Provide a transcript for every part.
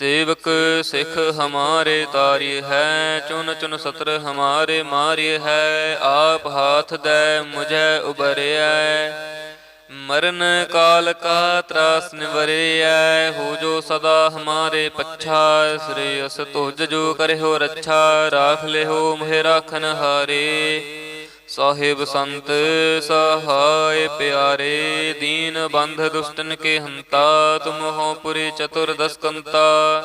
ਸੇਵਕ ਸਿਖ ਹਮਾਰੇ ਤਾਰਿ ਹੈ, ਚੁਨ ਚੁਨ ਸਤਰ ਹਮਾਰੇ ਮਾਰਿ ਹੈ, ਆਪ ਹਾਥ ਦੈ ਮੁਝੈ ਉਬਰਿਆ ਮਰਨ ਕਾਲ ਕਾ ਤਰਾਸ ਨਿਵਰਿਐ, ਹੋ ਜੋ ਸਦਾ ਹਮਾਰੇ ਪੱਛਾ, ਸ੍ਰੀ ਅਸ ਤੁਜ ਜੋ ਕਰਿਓ ਰੱਛਾ, ਰਾਖ ਲਿਓ ਮਹਿ ਰਾਖਨ ਹਾਰੇ। ਸਾਹਿਬ ਸੰਤ ਸਹਾਇ ਪਿਆਰੇ, ਦੀਨ ਬੰਧ ਦੁਸ਼ਟਨ ਕੇ ਹੰਤਾ, ਤੁਮ ਹੋ ਪੁਰੀ ਚਤੁਰ ਦਸਕੰਤਾ।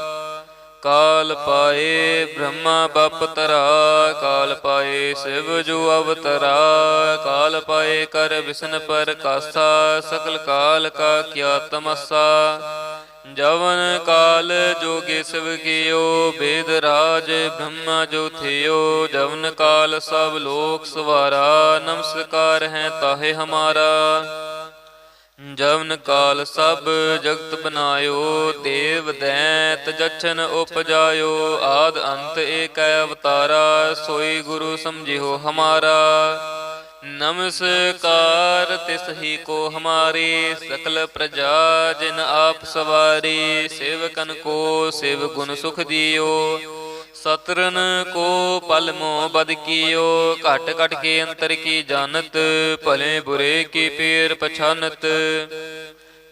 ਕਾਲ ਪਾਏ ਬ੍ਰਹਮਾ ਬਪ ਤਰਾ, ਕਾਲ ਪਾਏ ਸਿਵ ਜੋ ਅਵਤਰਾ, ਕਾਲ ਪਾਏ ਕਰ ਵਿਸ਼ਨ ਪਰ ਕਾਸਾ, ਸਕਲ ਕਾਲ ਕਾ ਕਿਆ ਤਮਸਾ। ਜਵਨ ਕਾਲ ਜੋਗੇ ਸਭ ਕੀਓ, ਬੇਦ ਰਾਜ ਬ੍ਰਹਮਾ ਜੋ ਥਿਓ। ਜਵਨ ਕਾਲ ਸਭ ਲੋਕ ਸਵਾਰਾ, ਨਮਸਕਾਰ ਹੈ ਤਾਹੇ ਹਮਾਰਾ। ਜਵਨ ਕਾਲ ਸਭ ਜਗਤ ਬਨਾਇਓ ਦੇਵ ਦੈਤ ਜਛਨ ਉਪਜਾਇਓ। ਆਦ ਅੰਤ ਏਕੈ ਅਵਤਾਰਾ, ਸੋਈ ਗੁਰੂ ਸਮਝਿਓ ਹਮਾਰਾ। ਨਮਸਕਾਰ, ਤਿਸ ਹੀ ਕੋ ਹਮਾਰੀ ਸਕਲ ਪ੍ਰਜਾ, ਜਿਨ ਆਪ ਸਵਾਰੀ, ਸੇਵਕਨ ਕੋ ਸੇਵ ਗੁਣ ਸੁਖ ਦਿਓ। ਸਤਰਨ ਕੋ ਪਲ ਮੋ ਬਦ ਕੀਓ, ਘਟ ਘਟ ਕੇ ਅੰਤਰ ਕੀ ਜਾਣਤ, ਭਲੇ ਬੁਰੇ ਕੀ ਪੀਰ ਪਛਾਨਤ।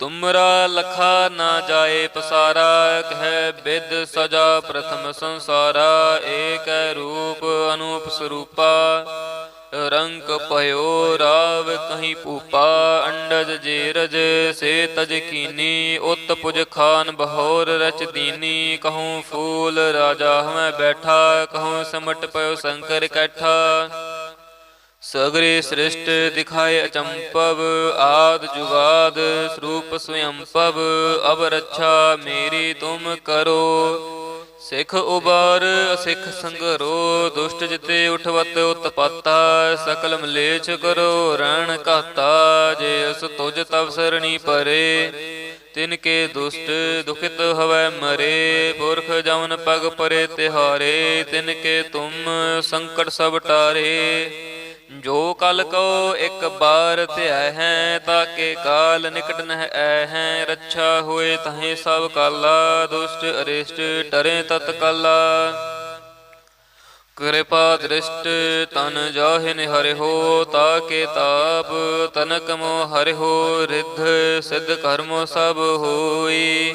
ਤੁਮਰਾ ਲਖਾ ਨਾ ਜਾਏ ਪਸਾਰਾ, ਕਹਿ ਬਿਦ ਸਜਾ ਪ੍ਰਥਮ ਸੰਸਾਰਾ, ਏਕ ਰੂਪ ਅਨੂਪ ਸਰੂਪਾ। ਰੰਗ ਭਇਓ ਰਾਵ ਕਹੀਂ ਪੂਪਾ ਅੰਡਜ ਜੇਰਜ ਸੇ ਤਜ ਕੀਨੀ, ਉਤ ਪੁਜ ਖਾਨ ਬਹੋਰ ਰਚ ਦੀਨੀ। ਕਹੂੰ ਫੂਲ ਰਾਜਾ ਹਮੈ ਬੈਠਾ, ਕਹੂੰ ਸਮਟ ਪਇਓ ਸ਼ੰਕਰ ਕੈਠਾ। ਸਗਰੇ ਸ੍ਰਿਸ਼ਟ ਦਿਖਾਏ ਅਚੰਪਵ, ਆਦ ਜੁਗਾਦ ਸਰੂਪ ਸਵਯੰਪਵ ਅਬ ਰੱਛਾ ਮੇਰੀ ਤੁਮ ਕਰੋ। ਸਿੱਖ ਉਬਾਰ, ਅਸਿੱਖ ਸੰਗਰੋ, ਦੁਸ਼ਟ ਜਿਤੇ ਉਠਵਤ ਉਤਪਾਤਾ, ਸਕਲ ਮਲੇਛ ਕਰੋ, ਰਣ ਘਾਤਾ, ਜੇ ਅਸ ਤੁਜ ਤਵ ਸਰਣੀ ਪਰੇ। ਤਿਨ ਕੇ ਦੁਸ਼ਟ ਦੁਖਿਤ ਹਵੈ ਮਰੇ, ਪੁਰਖ ਜਮਨ ਪਗ ਪਰੇ ਤਿਹਾਰੇ। ਤਿਨ ਕੇ ਤੁਮ ਸੰਕਟ ਸਭ ਟਾਰੇ। ਜੋ ਕਲ ਕੋ ਇੱਕ ਬਾਰ ਧਿਆ ਹੈ ਤਾਕੇ ਕਾਲ ਨਿਕਟ ਨਹਿ ਐ ਹੈ। ਰੱਛਾ ਹੋਏ ਤਹੇ ਸਭ ਕਾਲਾ, ਦੁਸ਼ਟ ਅਰਿਸ਼ਟ ਟਰੇ ਤਤ ਕਾਲਾ। ਕਿਰਪਾ ਦ੍ਰਿਸ਼ਟ ਤਨ ਜਾਹਿ ਨਿਹਰਿ ਹੋ ਤਾਕੇ ਤਾਪ ਤਨਕ ਮੋ ਹਰਿ ਹੋ, ਰਿਧ ਸਿਧ ਕਰਮ ਸਭ ਹੋਈ।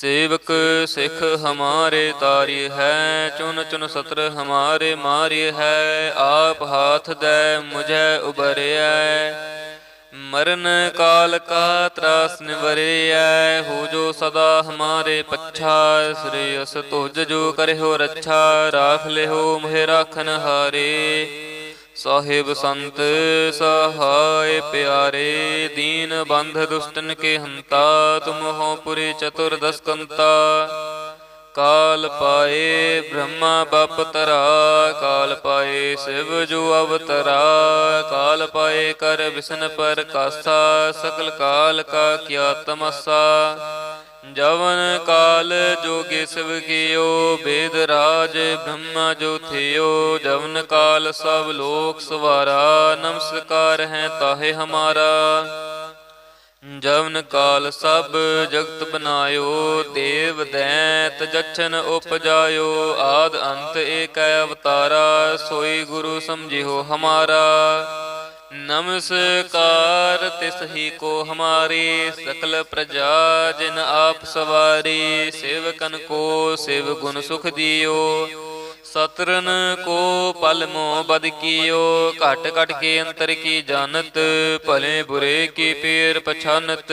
ਸੇਵਕ ਸਿਖ ਹਮਾਰੇ ਤਾਰੀ ਹੈ, ਚੁਨ ਚੁਨ ਸਤਰ ਹਮਾਰੇ ਮਾਰੀ ਹੈ, ਆਪ ਹਾਥ ਦੈ ਮੁਝੈ ਉਬਰਿਆ ਮਰਨ ਕਾਲ ਕਾ ਤਰਾਸ ਨਿਵਰਿਐ, ਹੋ ਜੋ ਸਦਾ ਹਮਾਰੇ ਪੱਛਾ, ਸ੍ਰੀ ਅਸ ਤੁਜ ਜੋ ਕਰਿਓ ਰੱਛਾ, ਰਾਖ ਲਿਓ ਮਹਿ ਰਾਖਨ ਹਾਰੇ। ਸਾਹਿਬ ਸੰਤ, ਸਹਾਇ ਪਿਆਰੇ, ਦੀਨ ਬੰਧ ਦੁਸ਼ਟਨ ਕੇ ਹੰਤਾ, ਤੁਮ ਹੋ ਪੁਰੀ ਚਤੁਰਦਸ ਕੰਤਾ ਕਾਲ ਪਾਏ ਬ੍ਰਹਮਾ ਬਪ ਤਰਾ, ਕਾਲ ਪਾਏ ਸਿਵ ਜੋ ਅਵਤਰਾ, ਕਾਲ ਪਾਏ ਕਰ ਵਿਸ਼ਨ ਪਰ ਕਾਸਾ, ਸਕਲ ਕਾਲ ਕਾ ਕਿਆ ਤਮਸਾ। ਜਵਨ ਕਾਲ ਜੋਗੇ ਸਿਵ ਕੀਓ, ਬੇਦ ਰਾਜ ਬ੍ਰਹਮਾ ਜੋ ਥਿਓ। ਜਵਨ ਕਾਲ ਸਭ ਲੋਕ ਸਵਾਰਾ, ਨਮਸਕਾਰ ਹੈ ਤਾਹੇ ਹਮਾਰਾ। ਜਵਨ ਕਾਲ ਸਭ ਜਗਤ ਬਨਾਇਓ, ਦੇਵ ਦੈਤ ਜਛਨ ਉਪਜਾਇਓ। ਆਦ ਅੰਤ ਏਕੈ ਅਵਤਾਰਾ, ਸੋਈ ਗੁਰੂ ਸਮਝਿਓ ਹਮਾਰਾ। ਨਮਸਕਾਰ, ਤਿਸ ਹੀ ਕੋ ਹਮਾਰੀ ਸਕਲ ਪ੍ਰਜਾ, ਜਿਨ ਆਪ ਸਵਾਰੀ, ਸੇਵਕਨ ਕੋ ਸੇਵ ਗੁਣ ਸੁਖ ਦਿਓ। ਸਤਰਨ ਕੋ ਪਲ ਮੋ ਬਦ ਕੀਓ, ਘਟ ਘਟ ਕੇ ਅੰਤਰ ਕੀ ਜਾਣਤ, ਭਲੇ ਬੁਰੇ ਕੀ ਪੀਰ ਪਛਾਨਤ।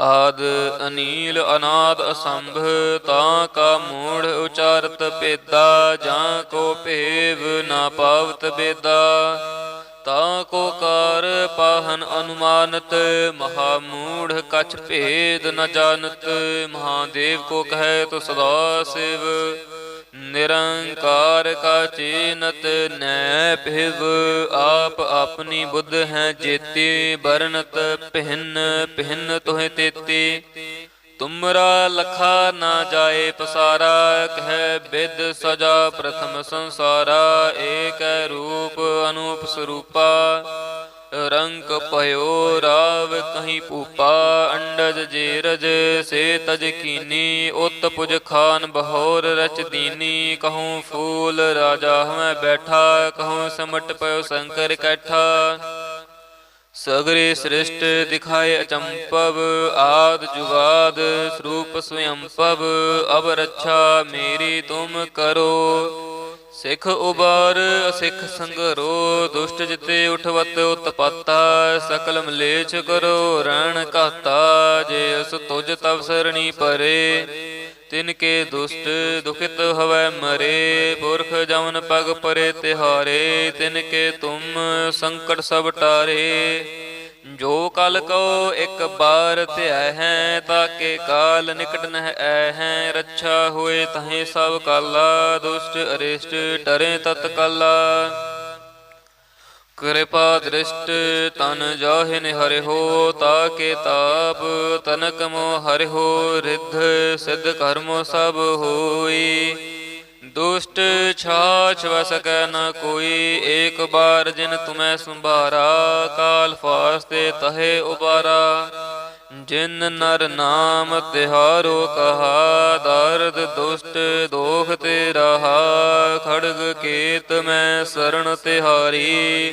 ਆਦ ਅਨੀਲ ਅਨਾਦ ਅਸੰਭ, ਤਾਂ ਕਾ ਮੂੜ ਉਚਾਰਤ ਪੇਦਾ ਜਾਂ ਕੋ ਭੇਵ ਨਾ ਪਾਵਤ ਬੇਦਾ। ਤਾਂ ਕੋ ਕਾਰ ਪਾਹਨ ਅਨੁਮਾਨਤ, ਮਹਾ ਮੂੜ ਕਛ ਭੇਦ ਨ ਜਾਣਤ। ਮਹਾਦੇਵ ਕੋ ਕਹੈ ਤੋ ਸਦਾ ਸਿਵ। ਨਿਰੰਕਾਰ ਕਾ ਚੀਨਤ ਨੈ ਭਿਵ, ਆਪ ਆਪਣੀ ਬੁੱਧ ਹੈ ਜੇਤੀ ਬਰਨਤ ਪਹਿਨ ਪਹਿਨ ਤੋਹਿ ਤੇਤੀ। ਤੁਮਰਾ ਲਖਾ ਨਾ ਜਾਏ ਪਸਾਰਾ, ਕਹਿ ਬਿਦ ਸਜਾ ਪ੍ਰਥਮ ਸੰਸਾਰਾ, ਏਕ ਰੂਪ ਅਨੂਪ ਸਰੂਪਾ। ਰੰਕ ਭਇਓ, ਰਾਵ ਕਹੀਂ ਪੂਪਾ ਅੰਡਜ ਜੇਰਜ, ਸੇ ਤਜ ਕੀਨੀ, ਉਤ ਪੁਜ ਖਾਨ ਬਹੋਰ ਰਚ ਦੀਨੀ, ਕਹੂੰ ਫੂਲ ਰਾਜਾ ਹਮੈ ਬੈਠਾ, ਕਹੂੰ ਸਮਟ ਪਇਓ ਸ਼ੰਕਰ ਕੈਠਾ। ਸਗਰੇ ਸ੍ਰਿਸ਼ਟ ਦਿਖਾਏ ਅਚੰਪਵ, ਆਦ ਜੁਗਾਦ ਸਰੂਪ ਸਵਯੰਪਵ ਅਬ ਰੱਛਾ ਮੇਰੀ ਤੁਮ ਕਰੋ। ਸਿੱਖ ਉਬਾਰ ਅਸਿੱਖ ਸੰਗਰੋ, ਦੁਸ਼ਟ ਜਿਤੇ ਉਠਵਤ, ਉਤਪਾਤਾ, ਸਕਲ ਮਲੇਛ ਕਰੋ, ਰਣ ਕਾਤਾ ਜੇ ਅਸ ਤੁਜ ਤਵ ਸਰਣੀ ਪਰੇ। ਤਿਨ ਕੇ ਦੁਸ਼ਟ, ਦੁਖਿਤ ਹਵੈ ਮਰੇ, ਪੁਰਖ ਜਮਨ ਪਗ ਪਰੇ ਤਿਹਾਰੇ। ਤਿਨ ਕੇ ਤੁਮ ਸੰਕਟ ਸਭ ਟਾਰੇ। ਜੋ ਕਲ ਕੋ ਇੱਕ ਬਾਰ ਧਿਆ ਹੈ ਤਾਕੇ ਕਾਲ ਨਿਕਟ ਨਹਿ ਐ ਹੈ। ਰੱਛਾ ਹੋਏ ਤਹੇ ਸਭ ਕਾਲਾ, ਦੁਸ਼ਟ ਅਰਿਸ਼ਟ ਟਰੇ ਤਤ ਕਾਲਾ। ਕਿਰਪਾ ਦ੍ਰਿਸ਼ਟ ਤਨ ਜਾਹਿ ਨਿਹਰਿ ਹੋ ਤਾਕੇ ਤਾਪ ਤਨਕ ਮੋ ਹਰਿ ਹੋ, ਰਿੱਧ ਸਿੱਧ ਕਰਮ ਸਭ ਹੋਈ। ਦੁਸ਼ਟ ਛਾਛ ਵਸਕੈ ਨ ਕੋਈ ਏਕ ਬਾਰ ਜਿਨ ਤੁਮੈ ਸੰਭਾਰਾ, ਕਾਲ ਫਾਸਤੇ ਤਹੇ ਉਬਾਰਾ। ਜਿਨ ਨਰ ਨਾਮ ਤਿਹਾਰੋ ਕਹਾ, ਦਰਦ ਦੁਸ਼ਟ ਦੋਖ ਤੇ ਰਹਾ। ਖੜਗ ਕੇਤ ਮੈਂ ਸਰਣ ਤਿਹਾਰੀ।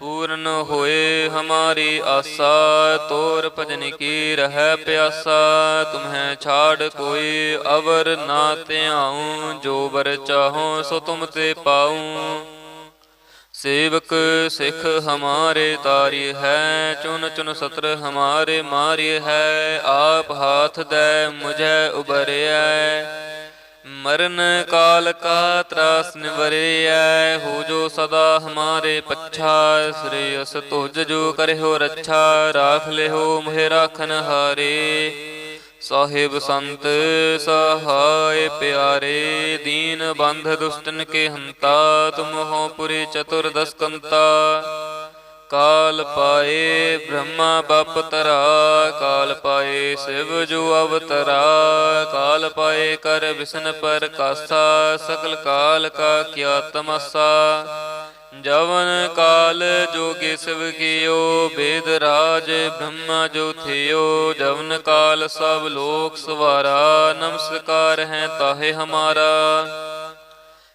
ਪੂਰਨ ਹੋਏ ਹਮਾਰੀ ਆਸਾ, ਤੋਰ ਭਜਨ ਕੀ ਰਹਿ ਪਿਆਸਾ, ਤੁਮਹੈ ਛਾੜ ਕੋਈ ਅਵਰ ਨਾ ਧਿਆਉ, ਜੋ ਵਰ ਚਾਹੋ ਸੋ ਤੁਮ ਤੇ ਪਾਉ। ਸੇਵਕ ਸਿਖ ਹਮਾਰੇ ਤਾਰਿ ਹੈ, ਚੁਨ ਚੁਨ ਸਤਰ ਹਮਾਰੇ ਮਾਰਿ ਹੈ, ਆਪ ਹਾਥ ਦੇ ਮੁਝੇ ਉਬਰਿਆ ਮਰਨ ਕਾਲ ਕਾ ਤਰਾਸ ਨਿਵਰਿਐ, ਹੋ ਜੋ ਸਦਾ ਹਮਾਰੇ ਪੱਛਾ, ਸ੍ਰੀ ਅਸ ਤੁਜ ਜੋ ਕਰਿਓ ਰੱਛਾ, ਰਾਖ ਲਿਓ ਮਹਿ ਰਾਖਨ ਹਾਰੇ। ਸਾਹਿਬ ਸੰਤ ਸਹਾਇ ਪਿਆਰੇ, ਦੀਨ ਬੰਧ ਦੁਸ਼ਟਨ ਕੇ ਹੰਤਾ, ਤੁਮ ਹੋ ਪੁਰੇ ਚਤੁਰ ਦਸਕੰਤਾ ਕਾਲ ਪਾਏ ਬ੍ਰਹਮਾ ਬਪ ਤਰਾ, ਕਾਲ ਪਾਏ ਸਿਵ ਜੋ ਅਵਤਰਾ, ਕਾਲ ਪਾਏ ਕਰ ਵਿਸ਼ਨ ਪਰ ਕਾਸਾ ਸਕਲ ਕਾਲ ਕਾ ਕਿਆ ਤਮਸਾ। ਜਵਨ ਕਾਲ ਜੋਗੇ ਸਿਵ ਕੀਓ, ਬੇਦ ਰਾਜ ਬ੍ਰਹਮਾ ਜੋ ਥਿਓ। ਜਵਨ ਕਾਲ ਸਭ ਲੋਕ ਸਵਾਰਾ, ਨਮਸਕਾਰ ਹੈ ਤਾਹੇ ਹਮਾਰਾ।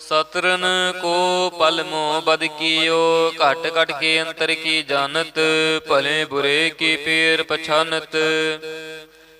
ਸਤਰਨ ਕੋ ਪਲ ਮੋ ਘਟ ਘਟ ਕੇ ਅੰਤਰ ਕੀ ਜਾਣਤ, ਭਲੇ ਬੁਰੇ ਕੀ ਪੀਰ ਪਛਾਨਤ।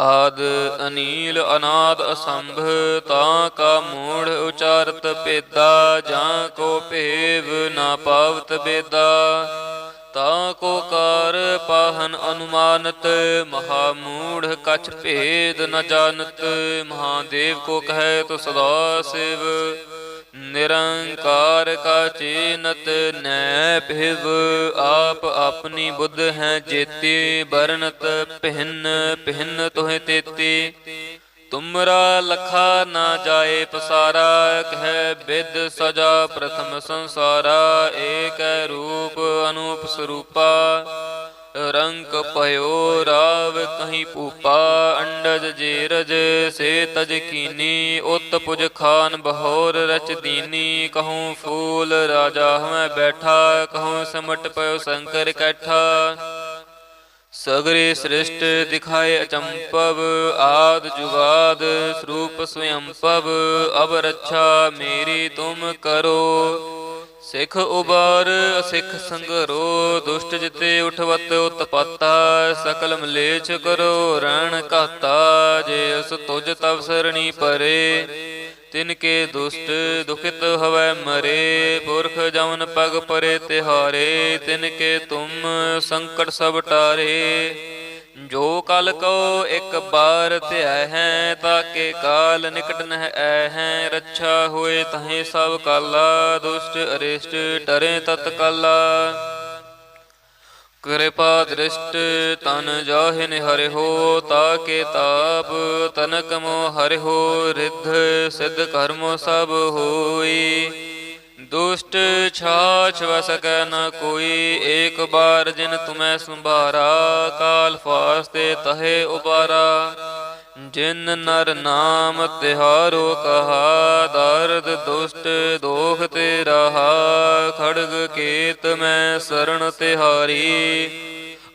ਆਦ ਅਨੀਲ ਅਨਾਦ ਅਸੰਭ ਤਾਂ ਕਾ ਮੂੜ ਉਚਾਰਤ ਭੇਦਾ, ਜਾਂ ਕੋ ਭੇਵ ਨਾ ਪਾਵਤ ਬੇਦਾ। ਤਾਂ ਕੋ ਕਾਰ ਪਾਹਨ ਅਨੁਮਾਨਤ, ਮਹਾ ਮੂੜ ਕਛ ਭੇਦ ਨ ਜਾਣਤ। ਮਹਾਦੇਵ ਕੋ ਕਹੈ ਤੋ ਸਦਾ ਸਿਵ। ਨਿਰੰਕਾਰ ਕਾ ਚੀਨਤ ਨੈ ਭਿਵ, ਆਪ ਆਪਣੀ ਬੁੱਧ ਹੈ ਜੇਤੀ ਬਰਨਤ ਭਿੰਨ ਭਿੰਨ ਤੋਹਿ ਤੇਤੀ। ਤੁਮਰਾ ਲਖਾ ਨਾ ਜਾਏ ਪਸਾਰਾ, ਕਹਿ ਬਿਦ ਸਜਾ ਪ੍ਰਥਮ ਸੰਸਾਰਾ, ਏਕ ਰੂਪ ਅਨੂਪ ਸਰੂਪਾ। ਰੰਕ ਭਇਓ, ਰਾਵ ਕਹੀਂ ਪੂਪਾ ਅੰਡਜ ਜੇਰਜ, ਸੇ ਤਜ ਕੀਨੀ, ਉਤ ਪੁਜ ਖਾਨ ਬਹੋਰ ਰਚ ਦੀਨੀ, ਕਹੂੰ ਫੂਲ ਰਾਜਾ ਹਮੈ ਬੈਠਾ, ਕਹੂੰ ਸਮਟ ਪਇਓ ਸ਼ੰਕਰ ਕੈਠਾ। ਸਗਰੇ ਸ੍ਰਿਸ਼ਟ ਦਿਖਾਏ ਅਚੰਪਵ, ਆਦ ਜੁਗਾਦ ਸਰੂਪ ਸਵਯੰਪਵ ਅਬ ਰੱਛਾ ਮੇਰੀ ਤੁਮ ਕਰੋ। ਸਿੱਖ ਉਬਾਰ ਅਸਿੱਖ ਸੰਗਰੋ, ਦੁਸ਼ਟ ਜਿਤੇ ਉਠਵਤ, ਉਤਪਾਤਾ, ਸਕਲ ਮਲੇਛ ਕਰੋ, ਰਣ ਕਾਤਾ ਜੇ ਉਸ ਤੁਜ ਤਵ ਸਰਣੀ ਪਰੇ। ਤਿਨ ਕੇ ਦੁਸ਼ਟ, ਦੁਖਿਤ ਹਵੈ ਮਰੇ, ਪੁਰਖ ਜਮਨ ਪਗ ਪਰੇ ਤਿਹਾਰੇ। ਤਿਨ ਕੇ ਤੁਮ ਸੰਕਟ ਸਭ ਟਾਰੇ। ਜੋ ਕਲ ਕੋ ਇੱਕ ਬਾਰ ਧਿਆ ਹੈ ਤਾਕੇ ਕਾਲ ਨਿਕਟ ਨਹਿ ਐ ਹੈ। ਰੱਛਾ ਹੋਏ ਤਹੇ ਸਭ ਕਾਲਾ, ਦੁਸ਼ਟ ਅਰਿਸ਼ਟ ਟਰੇ ਤਤ ਕਾਲਾ। ਕਿਰਪਾ ਦ੍ਰਿਸ਼ਟ ਤਨ ਜਾਹਿ ਨਿਹਰਿ ਹੋ ਤਾਕੇ ਤਾਪ ਤਨਕ ਮੋ ਹਰਿ ਹੋ, ਰਿਧ ਸਿਧ ਕਰਮ ਸਭ ਹੋਈ। ਦੁਸ਼ਟ ਛਾਛ ਵਸਕੈ ਨ ਕੋਈ ਏਕ ਬਾਰ ਜਿਨ ਤੁਮੈ ਸੰਭਾਰਾ, ਕਾਲ ਫਾਸਤੇ ਤਹੇ ਉਬਾਰਾ। ਜਿਨ ਨਰ ਨਾਮ ਤਿਹਾਰੋ ਕਹਾ, ਦਰਦ ਦੁਸ਼ਟ ਦੋਖ ਤੇ ਰਹਾ। ਖੜਗ ਕੇਤ ਮੈਂ ਸਰਣ ਤਿਹਾਰੀ।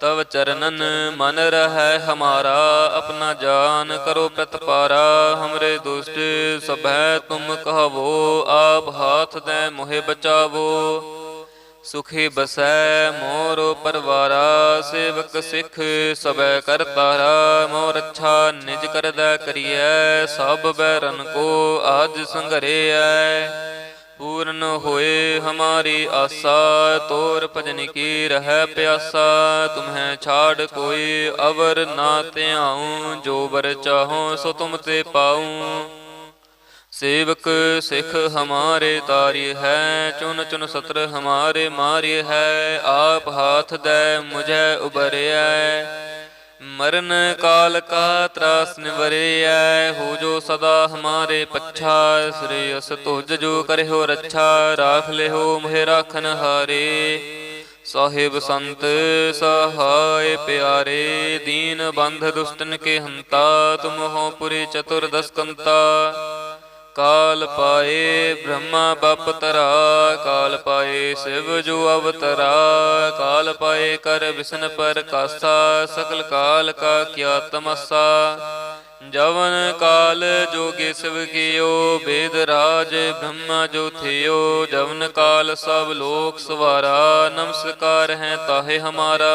ਤਵ ਚਰਨਨ ਮਨ ਰਹਿ ਹਮਾਰਾ, ਆਪਣਾ ਜਾਨ ਕਰੋ ਪ੍ਰਤਪਾਰਾ। ਹਮਰੇ ਦੁਸ਼ਟ ਸਭੈ ਤੁਮ ਕਹਵੋ, ਆਪ ਹਾਥ ਦੇ ਮੋਹਿ ਬਚਾਵੋ। ਸੁਖੀ ਬਸੈ ਮੋਰ ਪਰਵਾਰਾ, ਸੇਵਕ ਸਿੱਖ ਸਬੈ ਕਰਤਾਰਾ ਮੋਰ ਅੱਛਾ ਨਿਜ ਕਰਦਾ ਕਰੀਐ, ਸਭ ਬੈਰਨ ਕੋ ਆਜ ਸੰਘਰਿਐ ਪੂਰਨ ਹੋਏ ਹਮਾਰੀ ਆਸਾ, ਤੋਰ ਭਜਨ ਕੀ ਰਹਿ ਪਿਆਸਾ, ਤੁਮਹਿ ਛਾੜ ਕੋਈ ਅਵਰ ਨਾ ਧਿਆਉ, ਜੋ ਵਰ ਚਾਹੋ ਸੋ ਤੁਮ ਤੇ ਪਾਉ। ਸੇਵਕ ਸਿਖ ਹਮਾਰੇ ਤਾਰੀ ਹੈ, ਚੁਨ ਚੁਨ ਸਤਰ ਹਮਾਰੇ ਮਾਰਿ ਹੈ, ਆਪ ਹਾਥ ਦੇ ਮੁਝੇ ਉਬਰਿਆ ਮਰਨ ਕਾਲ ਕਾ ਤਰਾਸ ਨਿਵਰਿਐ, ਹੋ ਜੋ ਸਦਾ ਹਮਾਰੇ ਪੱਛਾ, ਸ੍ਰੀ ਅਸ ਤੁਜ ਜੋ ਕਰਿਓ ਰੱਛਾ, ਰਾਖ ਲਿਓ ਮਹਿ ਰਾਖਨ ਹਾਰੇ। ਸਾਹਿਬ ਸੰਤ ਸਹਾਇ ਪਿਆਰੇ, ਦੀਨ ਬੰਧ ਦੁਸ਼ਟਨ ਕੇ ਹੰਤਾ, ਤੁਮ ਹੋ ਪੁਰੇ ਚਤੁਰ ਦਸਕੰਤਾ ਕਾਲ ਪਾਏ ਬ੍ਰਹਮਾ ਬਪ ਤਰਾ, ਕਾਲ ਪਾਏ ਸਿਵ ਜੋ ਅਵਤਰਾ, ਕਾਲ ਪਾਏ ਕਰ ਵਿਸ਼ਨ ਪਰ ਕਾਸਾ ਸਕਲ ਕਾਲ ਕਾ ਕਿਆ ਤਮਸਾ। ਜਵਨ ਕਾਲ ਜੋਗੇ ਸਿਵ ਕੀਓ, ਬੇਦ ਰਾਜ ਬ੍ਰਹਮਾ ਜੋ ਥਿਓ। ਜਵਨ ਕਾਲ ਸਭ ਲੋਕ ਸਵਾਰਾ, ਨਮਸਕਾਰ ਹੈ ਤਾਹੇ ਹਮਾਰਾ।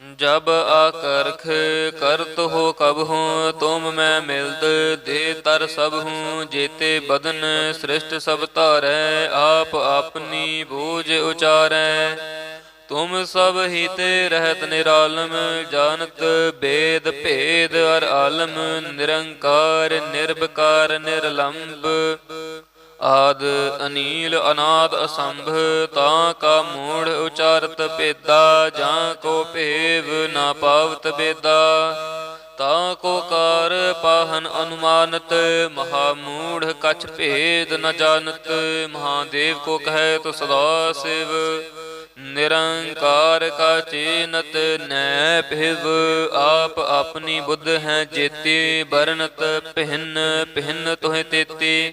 ਜਬ ਆਕਰਖ ਕਰਤ ਹੋ ਕਬ ਹੂੰ, ਤੁਮ ਮੈਂ ਮਿਲਦ ਦੇ ਤਰ ਸਭ ਹੂੰ, ਜੇਤੇ ਬਦਨ ਸ੍ਰਿਸ਼ਟ ਸਭ ਧਾਰੈ, ਆਪ ਆਪਨੀ ਬੂਝ ਉਚਾਰੈ। ਤੁਮ ਸਭ ਹਿਤ ਰਹਿਤ ਨਿਰਾਲਮ, ਜਾਣਤ ਬੇਦ ਭੇਦ ਅਰ ਆਲਮ, ਨਿਰੰਕਾਰ ਨਿਰਭਕਾਰ ਨਿਰਲੰਭ ਆਦ ਅਨੀਲ ਅਨਾਦ ਅਸੰਭ, ਤਾਂ ਕਾ ਮੂੜ ਉਚਾਰਤ ਭੇਦਾ, ਜਾਂ ਕੋ ਭੇਵ ਨਾ ਪਾਵਤ ਬੇਦਾ। ਤਾਂ ਕੋ ਕਾਰ ਪਾਹਨ ਅਨੁਮਾਨਤ, ਮਹਾ ਮੂੜ ਕਛ ਭੇਦ ਨ ਜਾਣਤ। ਮਹਾਦੇਵ ਕੋ ਕਹੈ ਤੋ ਸਦਾ ਸਿਵ, ਨਿਰੰਕਾਰ ਕਾ ਚੀਨਤ ਨੈ ਭਿਵ। ਆਪ ਆਪਣੀ ਬੁੱਧ ਹੈ ਜੇਤੀ ਬਰਨਤ ਪਹਿਨ ਪਹਿਨ ਤੋਹਿ ਤੇਤੀ।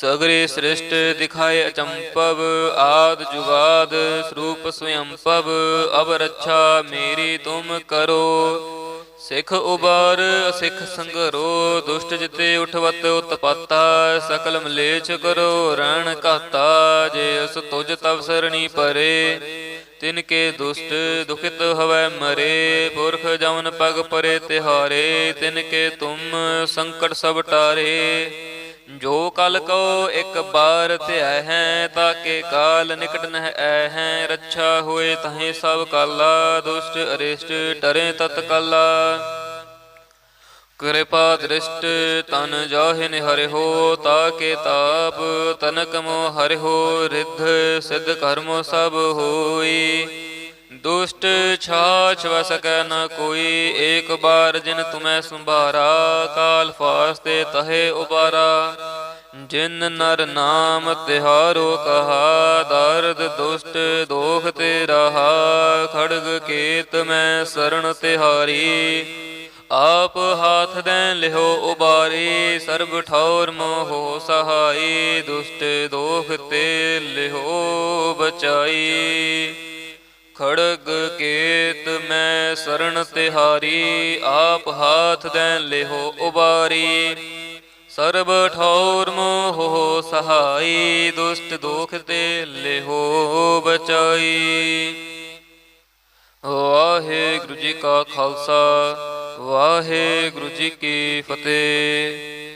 ਸਗਰੇ ਸ੍ਰਿਸ਼ਟ ਦਿਖਾਏ ਅਚੰਪਵ, ਆਦ ਜੁਗਾਦ ਸਰੂਪ ਸਵਯੰਪਵ ਅਬ ਰੱਛਾ ਮੇਰੀ ਤੁਮ ਕਰੋ। ਸਿੱਖ ਉਬਾਰ, ਅਸਿੱਖ ਸੰਗਰੋ, ਦੁਸ਼ਟ ਜਿਤੇ ਉਠਵਤ ਉਤਪਾਤਾ, ਸਕਲ ਮਲੇਛ ਕਰੋ, ਰਣ ਕਾਤਾ ਜੇ ਉਸ ਤੁਜ ਤਵ ਸਰਣੀ ਪਰੇ। ਤਿਨ ਕੇ ਦੁਸ਼ਟ ਦੁਖਿਤ ਹਵੈ ਮਰੇ, ਪੁਰਖ ਜਵਨ ਪਗ ਪਰੇ ਤਿਹਾਰੇ। ਤਿਨ ਕੇ ਤੁਮ ਸੰਕਟ ਸਭ ਟਾਰੇ। ਜੋ ਕਲ ਕੋ ਇੱਕ ਬਾਰ ਧਿਆ ਹੈ ਤਾਕੇ ਕਾਲ ਨਿਕਟ ਨਹਿ ਐ ਹੈ। ਰੱਛਾ ਹੋਏ ਤਹੀਂ ਸਭ ਕਾਲਾ ਦੁਸ਼ਟ ਅਰਿਸ਼ਟ ਟਰੇ ਤਤ ਕਾਲਾ। ਕਿਰਪਾ ਦ੍ਰਿਸ਼ਟ ਤਨ ਜਾਹਿ ਨਿਹਰਿ ਹੋ ਤਾਕੇ ਤਾਪ ਤਨਕ ਮੋ ਹਰਿ ਹੋ ਰਿੱਧ ਸਿੱਧ ਕਰਮ ਸਭ ਹੋਈ। ਦੁਸ਼ਟ ਛਾਛ ਵ ਸਕੈ ਨ ਕੋਈ ਏਕ ਬਾਰ ਜਿਨ ਤੁਮੈ ਸੰਭਾਰਾ, ਕਾਲ ਫਾਸਤੇ ਤਹੇ ਉਬਾਰਾ। ਜਿਨ ਨਰ ਨਾਮ ਤਿਹਾਰੋ ਕਹਾ, ਦਰਦ ਦੁਸ਼ਟ ਦੋਖ ਤੇ ਰਹਾ, ਖੜਗ ਕੇਤ ਮੈਂ ਸਰਣ ਤਿਹਾਰੀ। ਆਪ ਹਾਥ ਦੇ ਲਿਹੋ ਉਬਾਰੀ, ਸਰਬ ਠੌਰ ਮੋਹ ਸਹਾਈ, ਦੁਸ਼ਟ ਦੋਖ ਤੇ ਲਿਹੋ ਬਚਾਈ। ਖੜਗ ਕੇਤ ਮੈਂ ਸਰਣ ਤਿਹਾਰੀ, ਆਪ ਹਾਥ ਦੇ ਲਿਹੋ ਉਬਾਰੀ। ਸਰਬ ਠੌਰ ਮੋਹ ਸਹਾਈ, ਦੁਸ਼ਟ ਦੋਖ ਤੇ ਲਿਹੋ ਬਚਾਈ। ਵਾਹਿਗੁਰੂ ਜੀ ਕਾ ਖਾਲਸਾ, ਵਾਹਿਗੁਰੂ ਜੀ ਕੀ ਫਤਿਹ।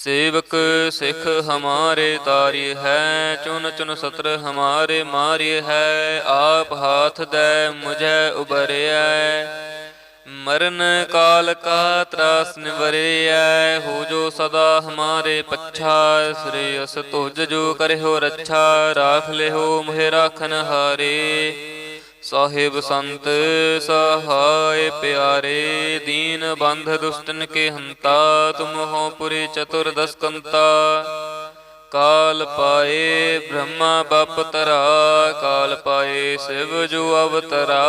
सेवक सिख हमारे तार्य है चुन चुन सत्र हमारे मार्य है आप हाथ दे मुझे उबरे मरण काल का त्रास निवरे हो जो सदा हमारे पच्छा श्री अस तुझ जो करे हो रक्षा राख ले हो मुहे राखन हारे ਸਾਹਿਬ ਸੰਤ ਸਹਾਇ ਪਿਆਰੇ, ਦੀਨ ਬੰਧ ਦੁਸ਼ਟਨ ਕੇ ਹੰਤਾ, ਤੁਮ ਹੋ ਪੁਰੀ ਚਤੁਰਦਸ ਕੰਤਾ। ਕਾਲ ਪਾਏ ਬ੍ਰਹਮਾ ਬਪ ਤਰਾ, ਕਾਲ ਪਾਏ ਸਿਵ ਜੋ ਅਵਤਰਾ,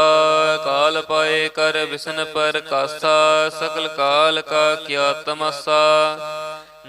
ਕਾਲ ਪਾਏ ਕਰ ਵਿਸ਼ਨ ਪਰ ਕਾਸਾ ਸਕਲ ਕਾਲ ਕਾ ਕਿਆ ਤਮਸਾ।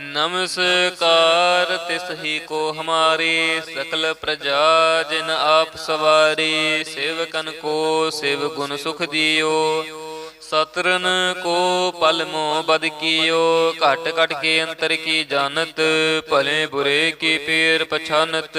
ਨਮਸਕਾਰ, ਤਿਸ ਹੀ ਕੋ ਹਮਾਰੇ ਸਕਲ ਪ੍ਰਜਾ, ਜਿਨ ਆਪ ਸਵਾਰੀ, ਸੇਵਕਨ ਕੋ ਸੇਵ ਗੁਣ ਸੁਖ ਦਿਓ। ਸਤਰਨ ਕੋ ਪਲ ਮੋ ਬਦ ਕੀਓ, ਘਟ ਘਟ ਕੇ ਅੰਤਰ ਕੀ ਜਾਣਤ, ਭਲੇ ਬੁਰੇ ਕੀ ਪੀਰ ਪਛਾਨਤ।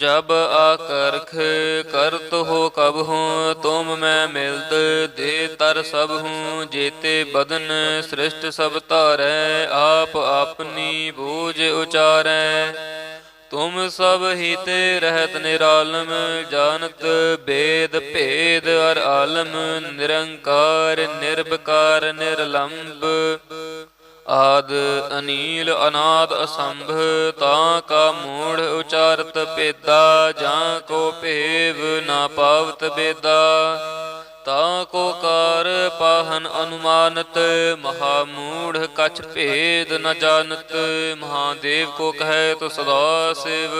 ਜਬ ਆਕਰਖ ਕਰਤ ਹੋ ਕਬ ਹੂੰ, ਤੁਮ ਮੈਂ ਮਿਲਦ ਦੇ ਤਰ ਸਭ ਹੂੰ, ਜੇਤੇ ਬਦਨ ਸ੍ਰਿਸ਼ਟ ਸਭ ਧਾਰੈ, ਆਪ ਆਪਨੀ ਬੂਝ ਉਚਾਰੈ। ਤੁਮ ਸਭ ਹੀ ਰਹਿਤ ਨਿਰਾਲਮ, ਜਾਣਤ ਬੇਦ ਭੇਦ ਅਰ ਆਲਮ, ਨਿਰੰਕਾਰ ਨਿਰਭਕਾਰ ਨਿਰਲੰਭ ਆਦ ਅਨੀਲ ਅਨਾਦ ਅਸੰਭ ਤਾਂ ਕਾ ਮੂੜ ਉਚਾਰਤ ਪੇਦਾ ਜਾਂ ਕੋ ਭੇਵ ਨਾ ਪਾਵਤ ਬੇਦਾ। ਤਾਂ ਕੋ ਕਾਰ ਪਾਹਨ ਅਨੁਮਾਨਤ, ਮਹਾ ਮੂੜ ਕਛ ਭੇਦ ਨ ਜਾਣਤ। ਮਹਾਦੇਵ ਕੋ ਕਹੈ ਤੋ ਸਦਾ ਸਿਵ।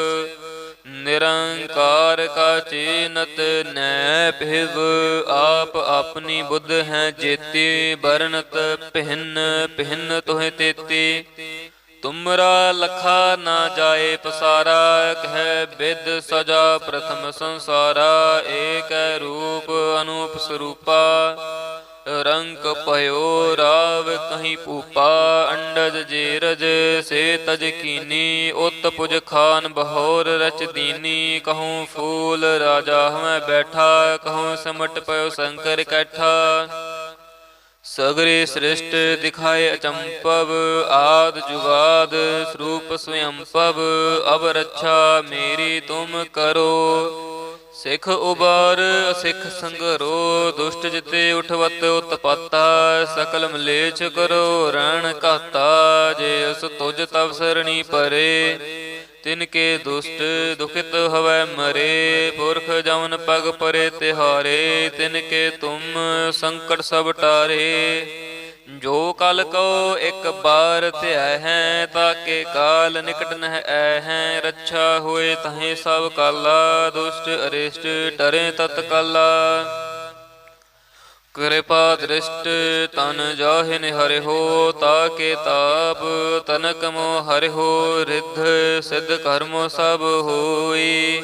ਨਿਰੰਕਾਰ ਕਾ ਚੀਨਤ ਨੈ ਭਿਵ, ਆਪ ਆਪਣੀ ਬੁੱਧ ਹੈ ਜੇਤੀ ਬਰਨਤ ਭਿੰਨ ਭਿੰਨ ਤੋਹਿ ਤੇਤੀ। ਤੁਮਰਾ ਲਖਾ ਨਾ ਜਾਏ ਪਸਾਰਾ, ਕਹਿ ਬਿਦ ਸਜਾ ਪ੍ਰਥਮ ਸੰਸਾਰਾ, ਏਕ ਰੂਪ ਅਨੂਪ ਸਰੂਪਾ। ਰੰਕ ਭਇਓ, ਰਾਵ ਕਹੀਂ ਪੂਪਾ ਅੰਡਜ ਜੇਰਜ, ਸੇ ਤਜ ਕੀਨੀ, ਉਤ ਪੁਜ ਖਾਨ ਬਹੋਰ ਰਚ ਦੀਨੀ, ਕਹੂੰ ਫੂਲ ਰਾਜਾ ਹਮੈ ਬੈਠਾ, ਕਹੂੰ ਸਮਟ ਪਇਓ ਸ਼ੰਕਰ ਕੈਠਾ। ਸਗਰੇ ਸ੍ਰਿਸ਼ਟ ਦਿਖਾਏ ਅਚੰਪਵ, ਆਦ ਜੁਗਾਦ ਸਰੂਪ ਸਵਯੰਪਵ ਅਬ ਰੱਛਾ ਮੇਰੀ ਤੁਮ ਕਰੋ। ਸਿੱਖ ਉਬਾਰ, ਸਿੱਖ ਸੰਗਰੋ, ਦੁਸ਼ਟ ਜਿਤੇ ਉਠਵਤ, ਉਤਪਾਤਾ, ਸਕਲ ਮਲੇਛ ਕਰੋ, ਰਣ ਕਾਤਾ ਜੇ ਉਸ ਤੁਜ ਤਵ ਸਰਣੀ ਪਰੇ। ਤਿਨ ਕੇ ਦੁਸ਼ਟ, ਦੁਖਿਤ ਹਵੈ ਮਰੇ, ਪੁਰਖ ਜਮਨ ਪਗ ਪਰੇ ਤਿਹਾਰੇ। ਤਿਨ ਕੇ ਤੁਮ ਸੰਕਟ ਸਭ ਟਾਰੇ। ਜੋ ਕਲ ਕੋ ਇੱਕ ਬਾਰ ਧਿਆ ਹੈ ਤਾਕੇ ਕਾਲ ਨਿਕਟ ਨਹਿ ਐ ਹੈ। ਰੱਛਾ ਹੋਏ ਤਹੇ ਸਭ ਕਾਲਾ, ਦੁਸ਼ਟ ਅਰਿਸ਼ਟ ਡਰੇ ਤਤ ਕਾਲਾ। ਕਿਰਪਾ ਦ੍ਰਿਸ਼ਟ ਤਨ ਜਾਹਿਨ ਹਰਿ ਹੋ ਤਾਕੇ ਤਾਪ ਤਨਕ ਮੋ ਹਰਿ ਹੋ, ਰਿਧ ਸਿਧ ਕਰਮ ਸਭ ਹੋਈ।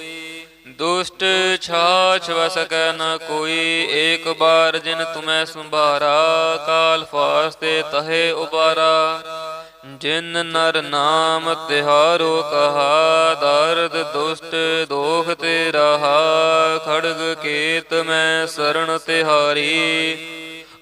ਦੁਸ਼ਟ ਛਾਛ ਵਸਕੈ ਨ ਕੋਈ ਏਕ ਬਾਰ ਜਿਨ ਤੁਮੈ ਸੰਭਾਰਾ, ਕਾਲ ਫਾਸਤੇ ਤਹੇ ਉਬਾਰਾ। ਜਿਨ ਨਰ ਨਾਮ ਤਿਹਾਰੋ ਕਹਾ, ਦਰਦ ਦੁਸ਼ਟ ਦੋਖ ਤੇ ਰਹਾ। ਖੜਗ ਕੇਤ ਮੈਂ ਸਰਣ ਤਿਹਾਰੀ।